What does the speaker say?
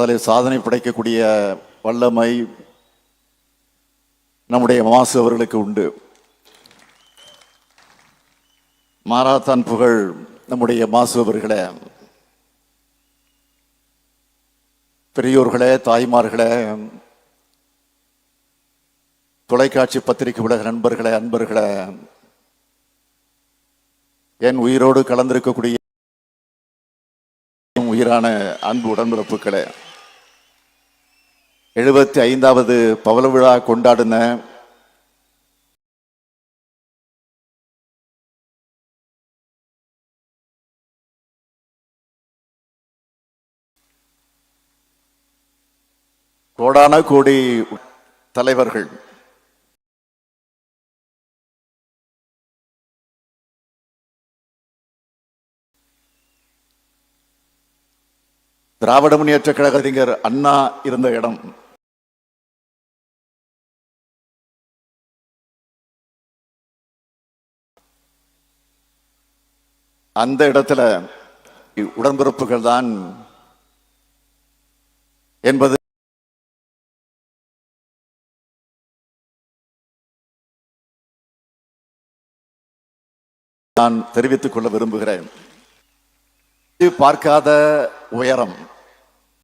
அதில் சாதனை படைக்கக்கூடிய வல்லமை நம்முடைய மாசு அவர்களுக்கு உண்டு. மாராத்தான் புகழ் நம்முடைய மாசு அவர்களே. பெரியோர்களே தாய்மார்களே தொலைக்காட்சி பத்திரிகை உலக நண்பர்களே அன்பர்களே. என் உயிரோடு கலந்திருக்கக்கூடிய உயிரான அன்பு உடன்பிறப்புகளே. எழுபத்தி ஐந்தாவது பவள விழா கொண்டாடின கோடான கோடி தலைவர்கள் திராவிட முன்னேற்ற கழக அறிஞர் அண்ணா இருந்த இடம். அந்த இடத்துல உடன்பிறப்புகள் தான் என்பது நான் தெரிவித்துக் கொள்ள விரும்புகிறேன். இது பார்க்காத உயரம்